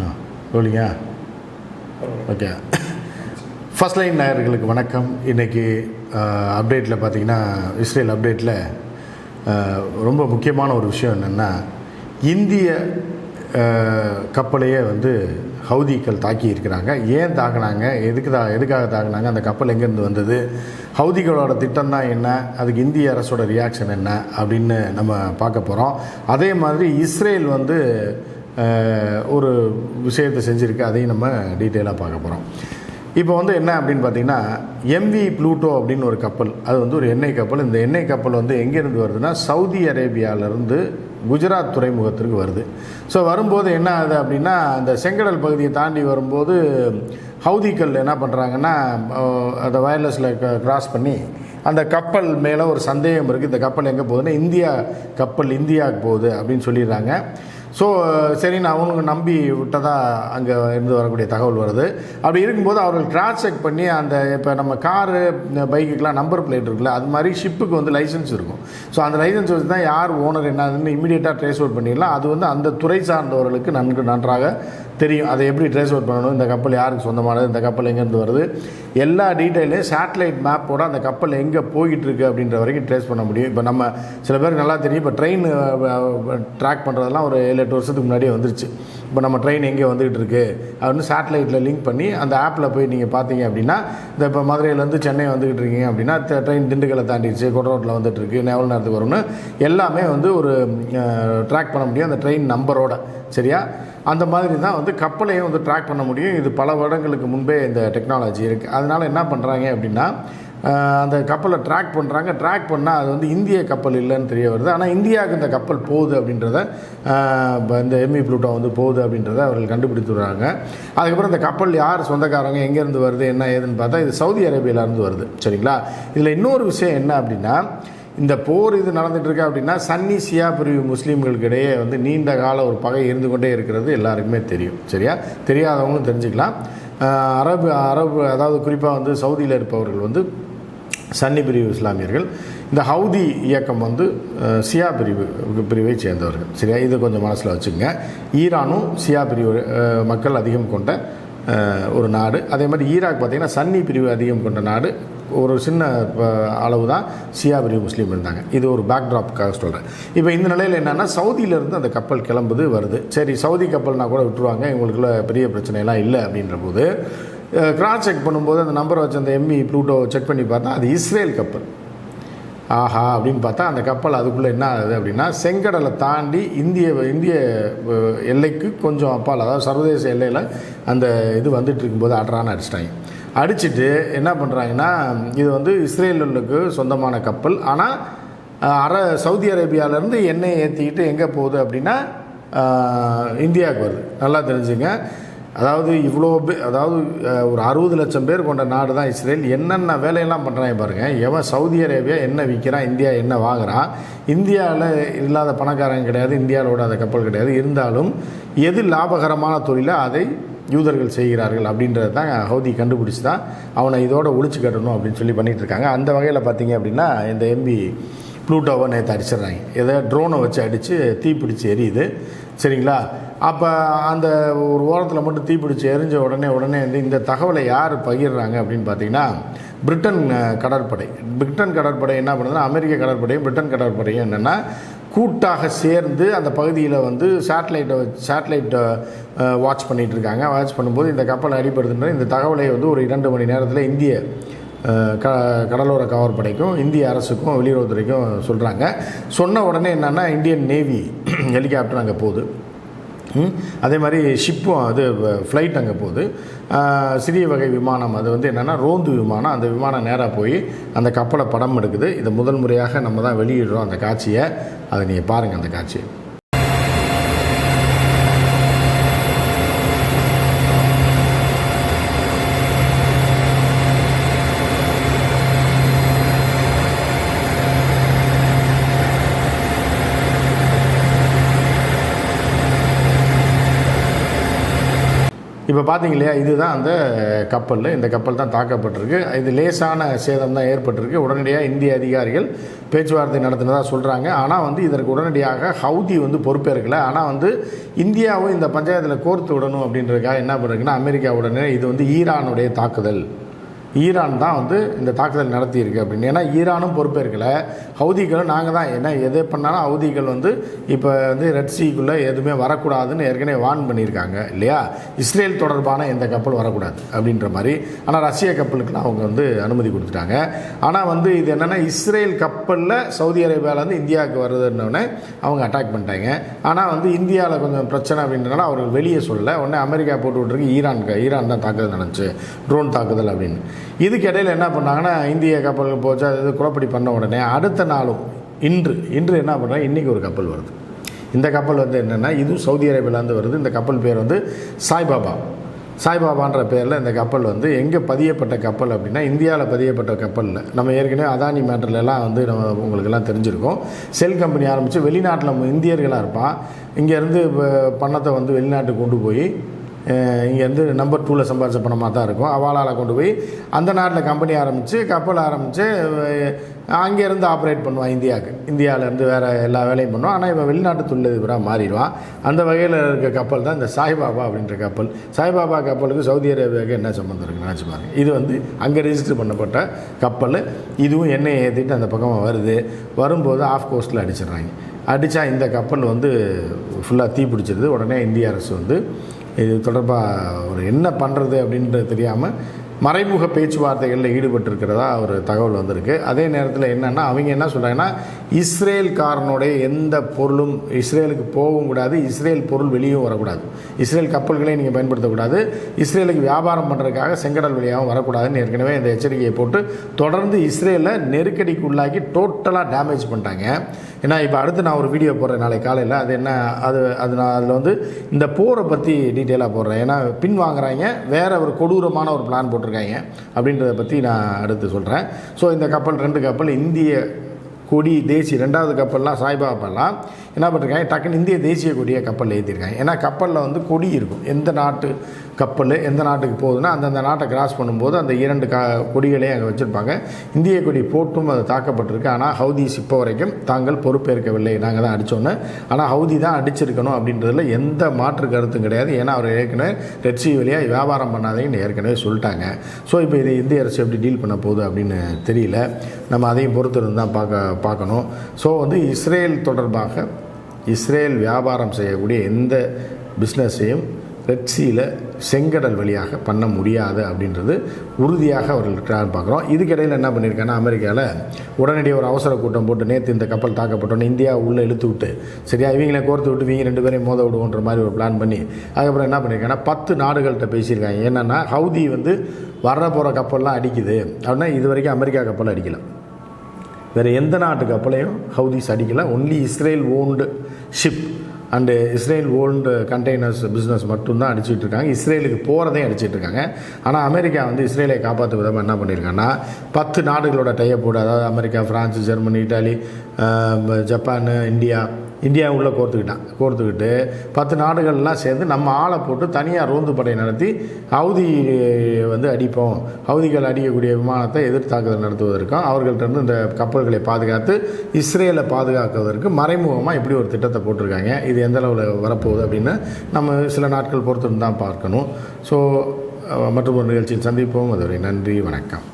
ஆ okay. First line நேயர்களுக்கு வணக்கம். இன்றைக்கி அப்டேட்டில் பார்த்தீங்கன்னா இஸ்ரேல் அப்டேட்டில் ரொம்ப முக்கியமான ஒரு விஷயம் என்னென்னா இந்திய கப்பலையே வந்து ஹவுதிகள் தாக்கி இருக்கிறாங்க. ஏன் தாக்குனாங்க? எதுக்கு தா எதுக்காக தாக்குனாங்க? அந்த கப்பல் எங்கேருந்து வந்தது? ஹவுதிகளோட திட்டம் தான் என்ன? அதுக்கு இந்திய அரசோட ரியாக்ஷன் என்ன? அப்படின்னு நம்ம பார்க்க போகிறோம் அதே மாதிரி இஸ்ரேல் வந்து ஒரு விஷயத்தை செஞ்சுருக்கு அதையும் நம்ம டீட்டெயிலாக பார்க்க போகிறோம் இப்போ வந்து என்ன அப்படின்னு பார்த்தீங்கன்னா எம்வி ப்ளூட்டோ அப்படின்னு ஒரு கப்பல் அது வந்து ஒரு எண்ணெய் கப்பல் இந்த எண்ணெய் கப்பல் வந்து எங்கேருந்து வருதுன்னா சவுதி அரேபியாவிலேருந்து குஜராத் துறைமுகத்திற்கு வருது. ஸோ வரும்போது என்ன ஆகுது அப்படின்னா அந்த செங்கடல் பகுதியை தாண்டி வரும்போது ஹவுதிக்கல் என்ன பண்ணுறாங்கன்னா அந்த வயர்லெஸில் கிராஸ் பண்ணி அந்த கப்பல் மேலே ஒரு சந்தேகம் இருக்குது இந்த கப்பல் எங்கே போகுதுன்னா இந்தியா கப்பல் இந்தியாவுக்கு போகுது அப்படின்னு சொல்லிடுறாங்க. ஸோ uh, சரி நான் அவனுக்கு நம்பி விட்டதா அங்கே இருந்து வரக்கூடிய தகவல் வருது. அப்படி இருக்கும்போது அவர்கள் கிராஸ் செக் பண்ணி அந்த இப்போ நம்ம காரு பைக்குக்கெலாம் நம்பர் பிளேட் இருக்குல்ல அது மாதிரி ஷிப்புக்கு வந்து லைசன்ஸ் இருக்கும். ஸோ அந்த லைசன்ஸ் வச்சு தான் யார் ஓனர் என்னதுன்னு இமீடியட்டாக ட்ரேஸ் அவுட் பண்ணிடலாம். அது வந்து அந்த துறை சார்ந்தவர்களுக்கு நன்கு நன்றாக தெரியும். அதை எப்படி ட்ரேஸ் அவுட் பண்ணணும்? இந்த கப்பல் யாருக்கு சொந்தமானது? இந்த கப்பல் எங்கேருந்து வருது? எல்லா டீட்டெயிலையும் சேட்டலைட் மேப்போட அந்த கப்பல் எங்கே போய்கிட்டு இருக்கு அப்படின்ற வரைக்கும் ட்ரேஸ் பண்ண முடியும். இப்போ நம்ம சில பேருக்கு நல்லா தெரியும். இப்போ ட்ரெயின் ட்ராக் பண்ணுறதெல்லாம் ஒரு ஏழு எட்டு வருஷத்துக்கு முன்னாடியே வந்துருச்சு. இப்போ நம்ம ட்ரெயின் எங்கே வந்துகிட்டு இருக்கு அப்படின்னு சேட்டலைட்டில் லிங்க் பண்ணி அந்த ஆப்பில் போய் நீங்கள் பார்த்தீங்க அப்படின்னா இந்த இப்போ மதுரையிலேருந்து சென்னை வந்துகிட்டு இருக்கீங்க அப்படின்னா ட்ரெயின் திண்டுக்கலை தாண்டிடுச்சு கொடரோட்டில் வந்துட்டு இருக்கு எவ்வளோ நேரத்துக்கு வரும்னு எல்லாமே வந்து ஒரு ட்ராக் பண்ண முடியும் அந்த ட்ரெயின் நம்பரோட சரியா? அந்த மாதிரி தான் வந்து கப்பலையும் வந்து ட்ராக் பண்ண முடியும். இது பல வருடங்களுக்கு முன்பே இந்த டெக்னாலஜி இருக்குது அதனால் என்ன பண்ணுறாங்க அப்படின்னா அந்த கப்பலை ட்ராக் பண்ணுறாங்க ட்ராக் பண்ணால் அது வந்து இந்திய கப்பல் இல்லைன்னு தெரிய வருது. ஆனால் இந்தியாவுக்கு இந்த கப்பல் போகுது அப்படின்றத இந்த எம்இ ப்ளூட்டோ வந்து போகுது அப்படின்றத அவர்கள் கண்டுபிடித்துடுறாங்க. அதுக்கப்புறம் இந்த கப்பல் யார் சொந்தக்காரங்க எங்கேருந்து வருது என்ன ஏதுன்னு பார்த்தா இது சவுதி அரேபியாவிலேருந்து வருது. சரிங்களா? இதில் இன்னொரு விஷயம் என்ன அப்படின்னா இந்த போர் இது நடந்துகிட்ருக்கு அப்படின்னா சன்னி சியா பிரிவு முஸ்லீம்களுக்கு இடையே வந்து நீண்ட கால ஒரு பகை இருந்து கொண்டே இருக்கிறது எல்லாருக்குமே தெரியும். சரியா? தெரியாதவங்களும் தெரிஞ்சுக்கலாம். அரபு அரபு அதாவது குறிப்பாக வந்து சவுதியில் இருப்பவர்கள் வந்து சன்னி பிரிவு இஸ்லாமியர்கள். இந்த ஹவுதி இயக்கம் வந்து சியா பிரிவு பிரிவை சேர்ந்தவர்கள். சரியா? இது கொஞ்சம் மனசில் வச்சுக்கோங்க. ஈரானும் சியா பிரிவு மக்கள் அதிகம் கொண்ட ஒரு நாடு. அதே மாதிரி ஈராக் பார்த்திங்கன்னா சன்னி பிரிவு அதிகம் கொண்ட நாடு. ஒரு சின்ன அளவு தான் சியா பிரிவு முஸ்லீம் இருந்தாங்க. இது ஒரு பேக்ட்ராப்காக சொல்கிறேன் இப்போ இந்த நிலையில் என்னென்னா சவுதியிலேருந்து அந்த கப்பல் கிளம்புது வருது. சரி சவுதி கப்பல்னால் கூட விட்டுருவாங்க. இவங்களுக்குள்ள பெரிய பிரச்சனைலாம் இல்லை அப்படின்ற போது கிராஸ் செக் பண்ணும்போது அந்த நம்பரை வச்சு அந்த எம்இ ப்ளூட்டோ செக் பண்ணி பார்த்தா அது இஸ்ரேல் கப்பல். ஆஹா அப்படின்னு பார்த்தா அந்த கப்பல் அதுக்குள்ளே என்ன ஆகுது அப்படின்னா செங்கடலை தாண்டி இந்திய இந்திய எல்லைக்கு கொஞ்சம் அப்பால் அதாவது சர்வதேச எல்லையில் அந்த இது வந்துட்டு இருக்கும்போது அட்ரான்னு அடிச்சிட்டாங்க. அடிச்சிட்டு என்ன பண்ணுறாங்கன்னா இது வந்து இஸ்ரேலுக்கு சொந்தமான கப்பல். ஆனால் அர சவுதி அரேபியாவிலேருந்து எண்ணெயை ஏற்றிக்கிட்டு எங்கே போகுது அப்படின்னா இந்தியாவுக்கு வருது. நல்லா தெரிஞ்சுங்க. அதாவது இவ்வளோ பேர் அதாவது ஒரு அறுபது லட்சம் பேர் கொண்ட நாடு தான் இஸ்ரேல். என்னென்ன வேலையெல்லாம் பண்ணுறாங்க பாருங்கள் எவன் சவுதி அரேபியா என்ன விற்கிறான் இந்தியா என்ன வாங்குகிறான் இந்தியாவில் இல்லாத பணக்காரங்க கிடையாது இந்தியாவில் அந்த கப்பல் கிடையாது. இருந்தாலும் எது லாபகரமான தொழிலோ அதை யூதர்கள் செய்கிறார்கள் அப்படின்றது தான் ஹவுதி கண்டுபிடிச்சி தான் அவனை இதோட ஒழிச்சு கட்டணும் அப்படின்னு சொல்லி பண்ணிகிட்டு இருக்காங்க. அந்த வகையில் பார்த்தீங்க அப்படின்னா இந்த எம்பி ப்ளூட்டோவை நேற்று அடிச்சிடுறாங்க. ஏதோ ட்ரோனை வச்சு அடித்து தீப்பிடிச்சு எரியுது. சரிங்களா? அப்போ அந்த ஒரு ஓரத்தில் மட்டும் தீப்பிடிச்சு எரிஞ்ச உடனே உடனே வந்து இந்த தகவலை யார் பகிர்றாங்க அப்படின்னு பார்த்தீங்கன்னா பிரிட்டன் கடற்படை. பிரிட்டன் கடற்படை என்ன பண்ணுதுன்னா அமெரிக்க கடற்படையும் பிரிட்டன் கடற்படையும் என்னென்னா கூட்டாக சேர்ந்து அந்த பகுதியில் வந்து சேட்டலைட்டை சேட்டலைட்டை வாட்ச் பண்ணிகிட்டு இருக்காங்க. வாட்ச் பண்ணும்போது இந்த கப்பல் அடிபடுதுன்ற இந்த தகவலை வந்து ஒரு இரண்டு மணி நேரத்தில் இந்திய க கடலோர காவற்படைக்கும் இந்திய அரசுக்கும் வெளியுறவுத்துறைக்கும் சொல்கிறாங்க சொன்ன உடனே என்னென்னா இந்தியன் நேவி ஹெலிகாப்டர் அங்கே போகுது. அதே மாதிரி ஷிப்பும் அது ஃப்ளைட் அங்கே போகுது. சிறிய வகை விமானம் அது வந்து என்னென்னா ரோந்து விமானம். அந்த விமானம் நேராக போய் அந்த கப்பலை படம் எடுக்குது. இதை முதல் முறையாக நம்ம தான் வெளியிடுறோம் அந்த காட்சியை. அதை நீங்கள் பாருங்கள் அந்த காட்சியை. இப்போ பார்த்தீங்க இல்லையா இதுதான் அந்த கப்பல் இந்த கப்பல் தான் தாக்கப்பட்டிருக்கு. இது லேசான சேதம் தான் ஏற்பட்டிருக்கு. உடனடியாக இந்திய அதிகாரிகள் பேச்சுவார்த்தை நடத்தினதாக சொல்கிறாங்க ஆனால் வந்து இதற்கு உடனடியாக ஹவுதி வந்து பொறுப்பேற்கலை. ஆனால் வந்து இந்தியாவும் இந்த பஞ்சாயத்தில் கோர்த்து விடணும் அப்படின்றதுக்காக என்ன பண்ணுறதுன்னா அமெரிக்கா உடனே இது வந்து ஈரானுடைய தாக்குதல். ஈரான் தான் வந்து இந்த தாக்குதல் நடத்தியிருக்கு அப்படின்னு. ஏன்னா ஈரானும் பொறுப்பேற்கலை ஹவுதிகளும் நாங்கள் தான். ஏன்னா எதை பண்ணாலும் ஹவுதிகள் வந்து இப்போ வந்து ரெட் சீக்குள்ளே எதுவுமே வரக்கூடாதுன்னு ஏற்கனவே வார்ன் பண்ணியிருக்காங்க இல்லையா? இஸ்ரேல் தொடர்பான எந்த கப்பல் வரக்கூடாது அப்படின்ற மாதிரி. ஆனால் ரஷ்ய கப்பலுக்குலாம் அவங்க வந்து அனுமதி கொடுத்துட்டாங்க. ஆனால் வந்து இது என்னென்னா இஸ்ரேல் கப்பலில் சவுதி அரேபியாவிலேருந்து இந்தியாவுக்கு வருதுன்னொடனே அவங்க அட்டாக் பண்ணிட்டாங்க. ஆனால் வந்து இந்தியாவில் கொஞ்சம் பிரச்சனை அப்படின்றனால அவர்கள் வெளியே சொல்லலை. உடனே அமெரிக்கா போட்டு விட்டுருக்கு. ஈரான் ஈரான் தான் தாக்குதல் நடந்துச்சு. ட்ரோன் தாக்குதல் அப்படின்னு. இதுக்கு இடையில் என்ன பண்ணாங்கன்னா இந்திய கப்பல் போச்சு அது இது குழப்படி பண்ண உடனே அடுத்த நாளும் இன்று இன்று என்ன பண்ணுறாங்க இன்றைக்கி ஒரு கப்பல் வருது. இந்த கப்பல் வந்து என்னென்னா இதுவும் சவுதி அரேபியாவிலேருந்து வருது. இந்த கப்பல் பேர் வந்து சாய்பாபா. சாய்பாபான்ற பேரில் இந்த கப்பல் வந்து எங்கே பதியப்பட்ட கப்பல் அப்படின்னா இந்தியாவில் பதியப்பட்ட கப்பலில் நம்ம ஏற்கனவே அதானி மேட்டர்லலாம் வந்து நம்ம உங்களுக்கெல்லாம் தெரிஞ்சிருக்கோம். செல் கம்பெனி ஆரம்பித்து வெளிநாட்டில் இந்தியர்களாக இருப்பான். இங்கேருந்து பணத்தை வந்து வெளிநாட்டுக்கு கொண்டு போய் இங்கேருந்து நம்பர் டூவில் சம்பாரிச்ச பணமாக தான் இருக்கும். அவாலால் கொண்டு போய் அந்த நாட்டில் கம்பெனி ஆரம்பித்து கப்பல் ஆரம்பித்து அங்கேருந்து ஆப்ரேட் பண்ணுவான் இந்தியாவுக்கு. இந்தியாவிலேருந்து வேறு எல்லா வேலையும் பண்ணுவான் ஆனால் இவன் வெளிநாட்டு தொழிலதிபராக மாறிடுவான் அந்த வகையில் இருக்க கப்பல் தான் இந்த சாய்பாபா அப்படின்ற கப்பல் சாய்பாபா கப்பலுக்கு சவுதி அரேபியாவுக்கு என்ன சம்மந்தம் இருக்குன்னு நினச்சி பாருங்க. இது வந்து அங்கே ரிஜிஸ்டர் பண்ணப்பட்ட கப்பல் இதுவும் எண்ணெய் ஏற்றிட்டு அந்த பக்கமாக வருது. வரும்போது ஆஃப் கோஸ்ட்டில் அடிச்சிடுறாங்க. அடித்தா இந்த கப்பல் வந்து ஃபுல்லாக தீ பிடிச்சிருது. உடனே இந்திய அரசு வந்து இது தொடர்பாக ஒரு என்ன பண்ணுறது அப்படின்றது தெரியாமல் மறைமுக பேச்சுவார்த்தைகளில் ஈடுபட்டிருக்கிறதா ஒரு தகவல் வந்திருக்கு. அதே நேரத்தில் என்னென்னா அவங்க என்ன சொல்கிறாங்கன்னா இஸ்ரேல்காரனுடைய எந்த பொருளும் இஸ்ரேலுக்கு போகவும் கூடாது இஸ்ரேல் பொருள் வெளியும் வரக்கூடாது. இஸ்ரேல் கப்பல்களையும் நீங்கள் பயன்படுத்தக்கூடாது. இஸ்ரேலுக்கு வியாபாரம் பண்ணுறதுக்காக செங்கடல் வழியாகவும் வரக்கூடாதுன்னு ஏற்கனவே இந்த எச்சரிக்கையை போட்டு தொடர்ந்து இஸ்ரேலை நெருக்கடிக்கு உள்ளாக்கி டோட்டலாக டேமேஜ் பண்ணிட்டாங்க. ஏன்னா இப்போ அடுத்து நான் ஒரு வீடியோ போடுறேன் நாளை காலையில். அது என்ன அது அது நான் அதில் வந்து இந்த போரை பற்றி டீட்டெயிலாக போடுறேன். ஏன்னா பின் வாங்குறாங்க வேறு ஒரு கொடூரமான ஒரு பிளான் போட்டிருக்காங்க. அப்படின்றத பற்றி நான் அடுத்து சொல்கிறேன் ஸோ இந்த கப்பல் ரெண்டு கப்பல் இந்திய கொடி தேசிய ரெண்டாவது கப்பல்லாம் சாய்பாபாலாம் என்ன பண்ணிருக்காங்க? டக்குன்னு இந்திய தேசிய கொடியை கப்பலில் ஏற்றிருக்காங்க ஏன்னா கப்பலில் வந்து கொடி இருக்கும். எந்த நாட்டு கப்பல் எந்த நாட்டுக்கு போகுதுன்னா அந்தந்த நாட்டை கிராஸ் பண்ணும்போது அந்த இரண்டு கா கொடிகளையும் அங்கே வச்சுருப்பாங்க. இந்திய கொடி போட்டும் அது தாக்கப்பட்டிருக்கு. ஆனால் ஹவுதிஸ் இப்போ வரைக்கும் தாங்கள் பொறுப்பேற்கவில்லை. நாங்கள் தான் அடித்தோன்னு ஆனால் ஹவுதி தான் அடிச்சிருக்கணும் அப்படின்றதுல எந்த மாற்று கருத்தும் கிடையாது. ஏன்னா அவர் ஏற்கனவே ரெட்சி வழியாக வியாபாரம் பண்ணாதீங்கன்னு ஏற்கனவே சொல்லிட்டாங்க. ஸோ இப்போ இது இந்திய அரசு எப்படி டீல் பண்ண போகுது அப்படின்னு தெரியல. நம்ம அதையும் பொறுத்து இருந்து தான் பார்க்க பார்க்கணும். ஸோ வந்து இஸ்ரேல் தொடர்பாக இஸ்ரேல் வியாபாரம் செய்யக்கூடிய எந்த பிஸ்னஸையும் ரெட்சியில் செங்கடல் வழியாக பண்ண முடியாது அப்படின்றது உறுதியாக அவர்கள் ட்ரான் பார்க்குறோம். இதுக்கிடையில் என்ன பண்ணியிருக்காங்கன்னா அமெரிக்காவில் உடனடியாக ஒரு அவசர கூட்டம் போட்டு நேற்று இந்த கப்பல் தாக்கப்பட்டோன்னு இந்தியா உள்ளே இழுத்து விட்டு சரியா இவங்களை கோர்த்து விட்டு இவங்க ரெண்டு பேரையும் மோத விடுவோன்ற மாதிரி ஒரு பிளான் பண்ணி அதுக்கப்புறம் என்ன பண்ணியிருக்காங்கன்னா பத்து நாடுகள்கிட்ட பேசியிருக்காங்க. என்னென்னா ஹவுதி வந்து வர போகிற கப்பல்லாம் அடிக்குது. அப்படின்னா இது வரைக்கும் அமெரிக்கா கப்பல் அடிக்கலை. வேறு எந்த நாட்டு கப்பலையும் Houthis அடிக்கலை. Only Israel owned ship and Israel old containers business மட்டும்தான் அடிச்சுட்டு இருக்காங்க இஸ்ரேலுக்கு போகிறதையும் அடிச்சுட்டு இருக்காங்க ஆனால் அமெரிக்கா வந்து இஸ்ரேலை காப்பாற்று விதமாக என்ன பண்ணியிருக்காங்கன்னா பத்து நாடுகளோட டைப் போடு அதாவது America France Germany Italy Japan India India உள்ளே கோர்த்துக்கிட்டான். கோர்த்துக்கிட்டு பத்து நாடுகள்லாம் சேர்ந்து நம்ம ஆளை போட்டு தனியாக ரோந்து படை நடத்தி ஹவுதி வந்து அடிப்போம். ஹவுதிகள் அடிக்கக்கூடிய விமானத்தை எதிர்த்தாக்குதல் நடத்துவதற்கும் அவர்கள்ட்ட இந்த கப்பல்களை பாதுகாத்து இஸ்ரேலை பாதுகாக்குவதற்கு மறைமுகமாக இப்படி ஒரு திட்டத்தை போட்டிருக்காங்க. இது எந்த அளவில் வரப்போகுது அப்படின்னு நம்ம சில நாட்கள் பொறுத்து தான் பார்க்கணும். ஸோ மற்றும் ஒரு நிகழ்ச்சியில் சந்திப்போம். அதுவரை நன்றி வணக்கம்.